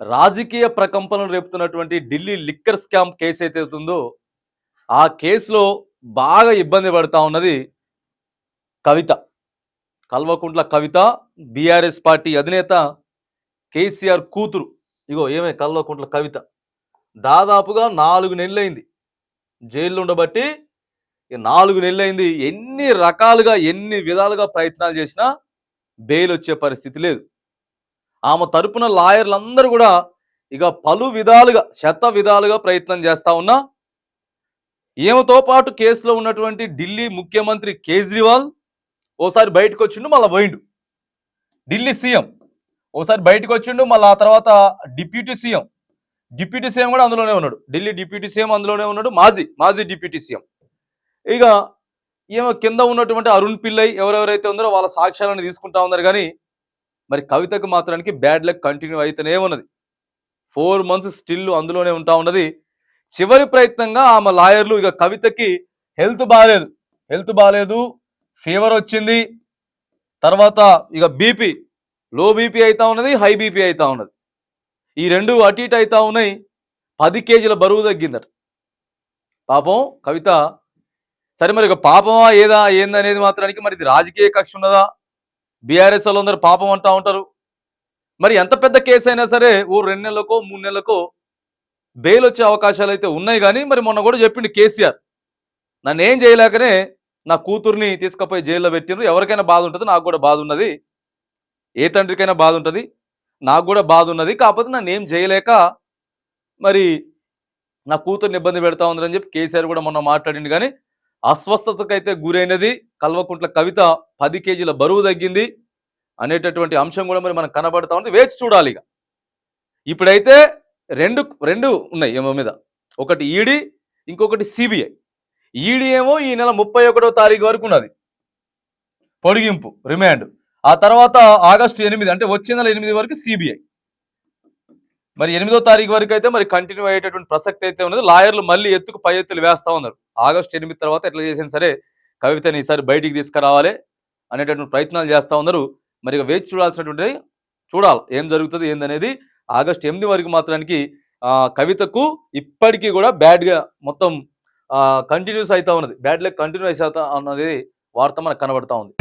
రాజకీయ ప్రకంపనలు రేపుతున్నటువంటి ఢిల్లీ లిక్కర్ స్కామ్ కేసు అయితే ఉందో ఆ కేసులో బాగా ఇబ్బంది పడతా ఉన్నది కవిత. కల్వకుంట్ల కవిత బీఆర్ఎస్ పార్టీ అధినేత కేసీఆర్ కూతురు. ఇగో ఏమే కల్వకుంట్ల కవిత. దాదాపుగా నాలుగు నెలలైంది. జైల్లో ఉండబట్టి నాలుగు నెలలైంది. ఎన్ని రకాలుగా ఎన్ని విధాలుగా ప్రయత్నాలు చేసినా బెయిల్ వచ్చే పరిస్థితి లేదు. ఆమె తరపున లాయర్లందరూ కూడా ఇక పలు విధాలుగా శత విధాలుగా ప్రయత్నం చేస్తా ఉన్నా. ఈమెతో పాటు కేసులో ఉన్నటువంటి ఢిల్లీ ముఖ్యమంత్రి కేజ్రీవాల్ ఓసారి బయటకు వచ్చిండు మళ్ళీ పోయిండు. ఢిల్లీ సీఎం ఓసారి బయటకు వచ్చిండు మళ్ళీ ఆ తర్వాత డిప్యూటీ సీఎం. డిప్యూటీ సీఎం కూడా అందులోనే ఉన్నాడు. ఢిల్లీ డిప్యూటీ సీఎం అందులోనే ఉన్నాడు మాజీ మాజీ డిప్యూటీ సీఎం. ఇక ఈమె కింద ఉన్నటువంటి అరుణ్ పిల్లై ఎవరెవరైతే ఉన్నారో వాళ్ళ సాక్ష్యాలను తీసుకుంటా ఉన్నారు. కానీ మరి కవితకు మాత్రానికి బ్యాడ్ లక్ కంటిన్యూ అయితేనే ఉన్నది. ఫోర్ మంత్స్ స్టిల్ అందులోనే ఉంటా ఉన్నది. చివరి ప్రయత్నంగా ఆమె లాయర్లు ఇక కవితకి హెల్త్ బాగాలేదు హెల్త్ బాగాలేదు ఫీవర్ వచ్చింది. తర్వాత ఇక బీపీ లో బీపీ అవుతా ఉన్నది హై బీపీ అవుతా ఉన్నది. ఈ రెండు అటు ఇటు అవుతా ఉన్నాయి. పది కేజీల బరువు తగ్గిందట. పాపం కవిత సరే మరి ఇక పాపమా ఏదా ఏందనేది మాత్రానికి మరి ఇది రాజకీయ కక్ష ఉన్నదా? బీఆర్ఎస్ వాళ్ళందరూ పాపం అంటూ ఉంటారు. మరి ఎంత పెద్ద కేసు అయినా సరే ఓ రెండు నెలలకో మూడు నెలలకో బెయిల్ వచ్చే అవకాశాలు అయితే ఉన్నాయి కానీ మరి మొన్న కూడా చెప్పిండు కేసీఆర్. నన్ను ఏం చేయలేకనే నా కూతుర్ని తీసుకుపోయి జైల్లో పెట్టిండ్రు. ఎవరికైనా బాధ ఉంటుంది నాకు కూడా బాధ ఉన్నది. ఏ తండ్రికైనా బాధ ఉంటుంది నాకు కూడా బాధ ఉన్నది. కాకపోతే నన్ను ఏం చేయలేక మరి నా కూతుర్ని ఇబ్బంది పెడతా ఉందని చెప్పి కేసీఆర్ కూడా మొన్న మాట్లాడిండు కానీ అస్వస్థతకైతే గురైనది. కల్వకుంట్ల కవిత పది కేజీల బరువు తగ్గింది అనేటటువంటి అంశం కూడా మరి మనకు కనబడతా ఉంది. వేచి చూడాలి ఇక. ఇప్పుడైతే రెండు రెండు ఉన్నాయి ఏమో మీద. ఒకటి ఈడీ ఇంకొకటి సిబిఐ. ఈడీ ఏమో ఈ నెల ముప్పై ఒకటో తారీఖు వరకు ఉన్నది. పొడిగింపు రిమాండ్. ఆ తర్వాత ఆగస్టు ఎనిమిది అంటే వచ్చే నెల ఎనిమిది వరకు సిబిఐ. మరి ఎనిమిదో తారీఖు వరకు అయితే మరి కంటిన్యూ అయ్యేటటువంటి ప్రసక్తి అయితే ఉన్నది. లాయర్లు మళ్ళీ ఎత్తుకు పై ఎత్తులు వేస్తా ఉన్నారు. ఆగస్టు ఎనిమిది తర్వాత ఎట్లా చేసినా సరే కవితని ఈసారి బయటికి తీసుకురావాలి అనేటటువంటి ప్రయత్నాలు చేస్తూ ఉన్నారు. మరి ఇక వేచి చూడాల్సినటువంటి చూడాలి. ఏం జరుగుతుంది ఏందనేది ఆగస్టు ఎనిమిది వరకు మాత్రానికి కవితకు ఇప్పటికీ కూడా బ్యాడ్గా మొత్తం కంటిన్యూస్ అవుతా ఉన్నది. బ్యాడ్ లెక్ కంటిన్యూస్ అవుతా ఉన్నది వార్త మనకు కనబడతా ఉంది.